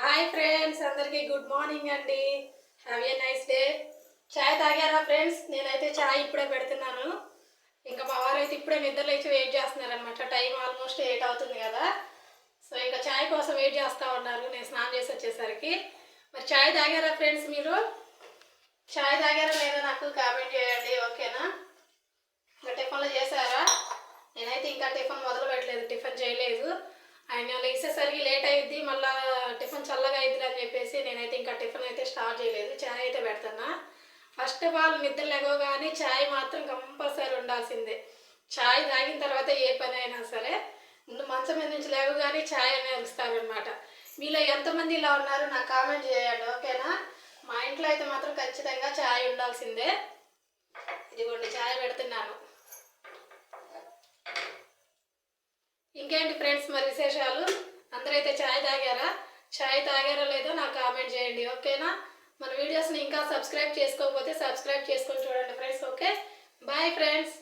Hi friends అందరికీ good morning అండి. Have a nice day చాయ్ తాగారా ఫ్రెండ్స్ నేనైతే చాయ్ ఇప్పుడే పెడుతున్నాను. ఇంకా మా వారు అయితే ఇప్పుడే నిద్రలో అయితే వెయిట్ చేస్తున్నారు అనమాట టైం ఆల్మోస్ట్ ఎయిట్ అవుతుంది కదా. సో ఇంకా చాయ్ కోసం వెయిట్ చేస్తూ ఉన్నారు. నేను స్నానం చేసి వచ్చేసరికి. మరి చాయ్ తాగారా ఫ్రెండ్స్ మీరు? చాయ్ తాగారా లేదా నాకు కామెంట్ చేయండి ఓకేనా ఇంకా టిఫిన్లో చేశారా? నేనైతే ఇంకా టిఫిన్ మొదలు పెట్టలేదు. టిఫిన్ చేయలేదు. ఆయన లేచేసరికి లేట్ అయ్యిద్ది మళ్ళీ టిఫిన్ చల్లగా అయింది అని చెప్పేసి నేనైతే ఇంకా టిఫిన్ అయితే స్టార్ట్ చేయలేదు చాయ్ అయితే పెడుతున్నా. ఫస్ట్ ఆఫ్ ఆల్ నిద్ర లేవగానే చాయ్ మాత్రం కంపల్సరీ ఉండాల్సిందే. చాయ్ తాగిన తర్వాత ఏ పని అయినా సరే ముందు మంచం మీద నుంచి లేవగానే చాయ్ అనే ఇస్తారనమాట మీలో ఎంతమంది ఇలా ఉన్నారు? నాకు కామెంట్ చేయండి ఓకేనా? మా ఇంట్లో అయితే మాత్రం ఖచ్చితంగా చాయ్ ఉండాల్సిందే. ఇదిగోండి చాయ్ పెడుతున్నాను. ఇంకేంటి ఫ్రెండ్స్ మరి విశేషాలు? అందరైతే ఛాయ్ తాగారా? ఛాయ్ తాగారా లేదో నాకు కామెంట్ చేయండి ఓకేనా? మన వీడియోస్ని ఇంకా సబ్స్క్రైబ్ చేసుకోకపోతే సబ్స్క్రైబ్ చేసుకొని చూడండి ఫ్రెండ్స్ ఓకే? Bye friends!